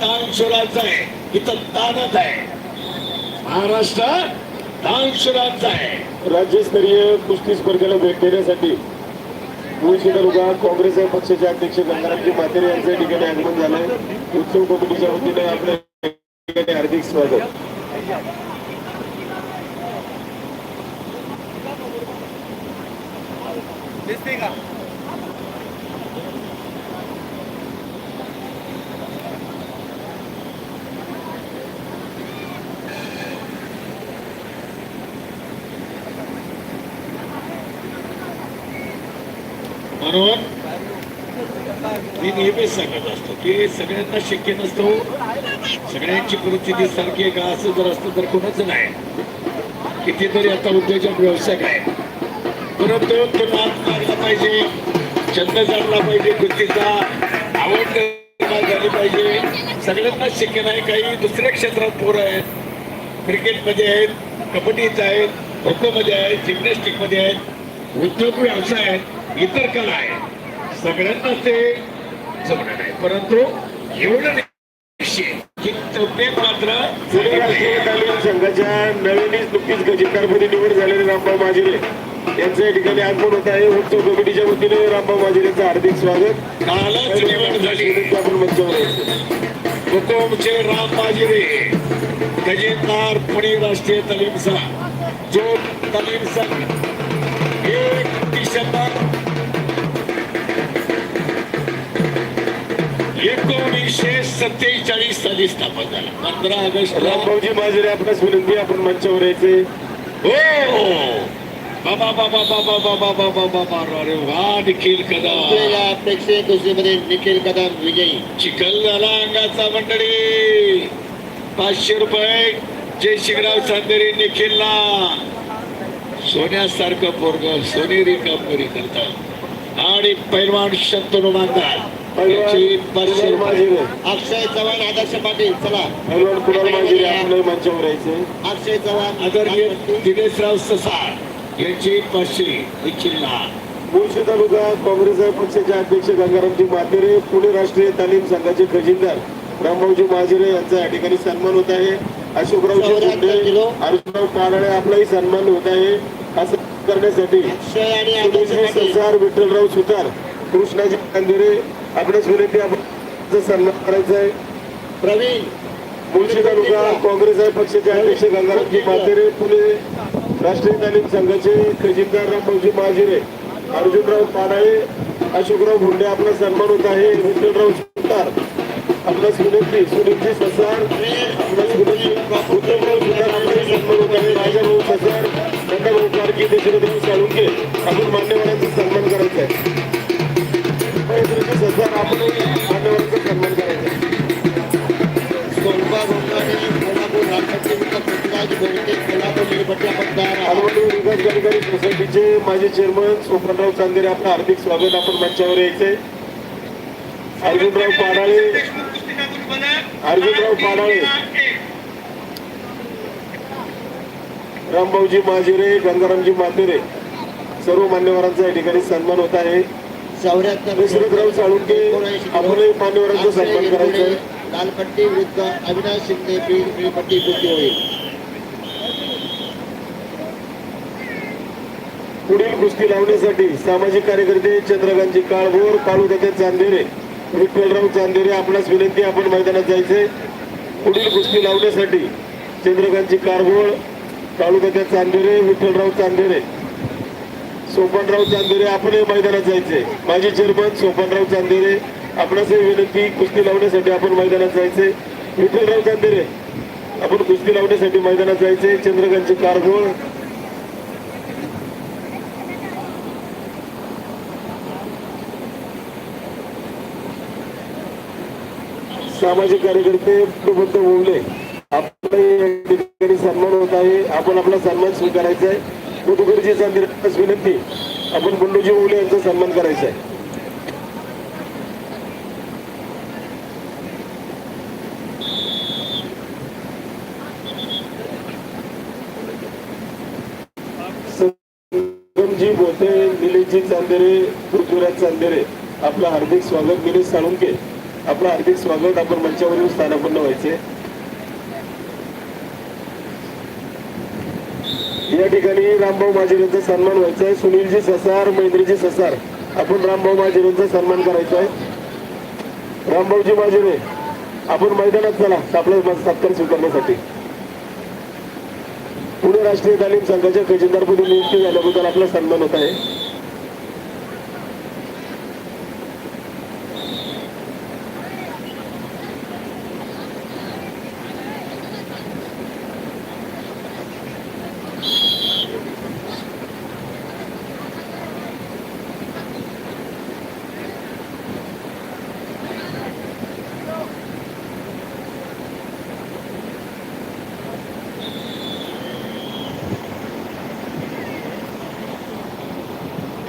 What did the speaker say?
ताण सुराचा आहे. इथं ताणच आहे. महाराष्ट्र ताण सुराचा आहे. राज्यस्तरीय कुस्ती स्पर्धेला भेट देण्यासाठी मुळशी तालुका काँग्रेस पक्षाचे अध्यक्ष गंगारामजी मातेरे यांचं या ठिकाणी आगमन झालंय उत्सव कमिटीच्या वतीने आपल्या या ठिकाणी हार्दिक स्वागत. कारण मी नेहमीच सांगत असतो की सगळ्यांना शक्य नसतो सगळ्यांची परिस्थिती सारखी आहे का? असं जर असतं तर कोणाच नाही? कितीतरी आता उद्योजक व्यवसाय आहे परंतु तो नाद लागला पाहिजे छंद जाणला पाहिजे कुस्तीचा आवड निर्माण झाली पाहिजे. सगळ्यांना शक्य नाही काही दुसऱ्या क्षेत्रात पोरं आहेत. क्रिकेटमध्ये आहेत कबड्डीत आहेत खो खोमध्ये आहेत जिम्नॅस्टिकमध्ये आहेत. उद्योग व्यवसाय आहेत. इतर कला आहेत सगळ्यांना ते जमणार आहे परंतु एवढं निश्चित की तब्येत मात्र पुणे राष्ट्रीय तालीम संघाच्या नवीनच नुकतीच गजिंदारमध्ये निवड झालेले रामभाऊ माजिरे यांचं या ठिकाणी आगमन होत आहे. उत्सव कमिटीच्या वतीने रामभाऊ माजिरेचं हार्दिक स्वागत. कालच निवड झाली. आपण मंचावर यायचं. हुकुमचे राम बाजिरे गजेंद्र पुणे राष्ट्रीय तालीम संघ जो तालीम संघ एकोणीसशे सत्तेचाळीस साली स्थापन झाला पंधरा ऑगस्टला रामभाऊजी माजिरे आपणास विनंती आपण मंचावर यायचे हो बाबा बाबा बाबा बाबा बाबा बाबा अरे वा निखिल कदम अपेक्षे कुस्तीमध्ये निखिल कदम विजयी चिखल झाला अंगाचा मंडळी पाचशे रुपये जय शिवराव चांदेरी निखिलला सोन्यासारखं पोरग सोनेरी कामगिरी करतात आणि पैलवान शंतनू मानदार याची पाचशे अक्षय चव्हाण आदर्श पाटील चला. पैलवान कुणाल माजिरे आपल्या मंचावर यायचे अक्षय चव्हाण आदरणीय दिनेशराव ससार यांची पाचशे निखिलला मुळशी तालुका काँग्रेस पक्षाचे अध्यक्ष गंगारामजी मातेरे पुणे राष्ट्रीय तालीम संघाचे खजिनदार रामभाऊजी माजिरे यांचा या ठिकाणी सन्मान होत आहे. अशोकरावजी मुंडे. अर्जुनराव काराळे आपलाही सन्मान होत आहे. असं करण्यासाठी विठ्ठलराव सुतार कृष्णाजी कांदेरे आपल्याच विनंती आपण सन्मान करायचा आहे. प्रवीण. मुळशी तालुका काँग्रेस पक्षाचे अध्यक्ष गंगारामजी मातेरे पुणे राष्ट्रीय तालीम संघाचे खजिनदार रामभाऊजी माजिरे अर्जुनराव पाडाळे अशोकराव भुंडे आपला सन्मान होत आहे. विठ्ठलराव सुतार विनंती सुनीलजी ससार आपल्यास विनंती उत्तमराव सुतार आपलाही सन्मान होत आहे. राजाभाऊ ससार नंदाभाऊ कारकी देशरथभाऊ साळुंके आपण मान्यवरांचा अधिकारी सोसायटीचे माजी चेअरमन सोपनराव चांदेरे आपलं हार्दिक स्वागत. आपण मंचावर यायचे पाडाळे. पाडाळे. रामभाऊजी माजिरे गंगारामजी मातेरे सर्व मान्यवरांचा या ठिकाणी सन्मान होत आहे. दशरथराव साळुंके आपणही मान्यवरांचा सन्मान करायचा लालपट्टी विरुद्ध अविनाश शिंदे बीड होईल. पुढील कुस्ती लावण्यासाठी सामाजिक कार्यकर्ते चंद्रकांतजी काळभोर काळूदाते चांदेरे विठ्ठलराव चांदेरे आपणास विनंती आपण मैदानात जायचे पुढील कुस्ती लावण्यासाठी चंद्रकांतजी कारभोळ काळूदाते चांदेरे विठ्ठलराव चांदेरे सोपनराव चांदेरे आपणही मैदानात जायचे माजी चेअरमन सोपनराव चांदेरे आपणासही विनंती कुस्ती लावण्यासाठी आपण मैदानात जायचे विठ्ठलराव चांदेरे आपण कुस्ती लावण्यासाठी मैदानात जायचे चंद्रकांतजी कारभोळ सामाजिक कार्यकर्ते प्रबुद्ध बोलले आपला या ठिकाणी सन्मान होत आहे आपण आपला सन्मान स्वीकारायचा आहे. मधुकरजी चांदेरास विनंती आपण बंडूजी ओवले यांचा सन्मान करायचा आहे. संगमजी बोते निलेशजी चांदेरे पृथ्वीराज चांदेरे आपलं हार्दिक स्वागत निलेश साळुंके. आपलं हार्दिक स्वागत. आपण मंचावरील स्थानापन्न व्हायचे. या ठिकाणी रामभाऊ माजिरेंचा सन्मान व्हायचा आहे सुनीलजी ससार महेंद्रजी ससार. आपण रामभाऊ माजिरेंचा सन्मान करायचा आहे रामभाऊजी माजिरे आपण मैदानात चला. आपला सत्कार स्वीकारण्यासाठी. पुणे राष्ट्रीय तालीम संघाच्या खजिनदारपदी नियुक्ती झाल्याबद्दल आपला सन्मान होत आहे.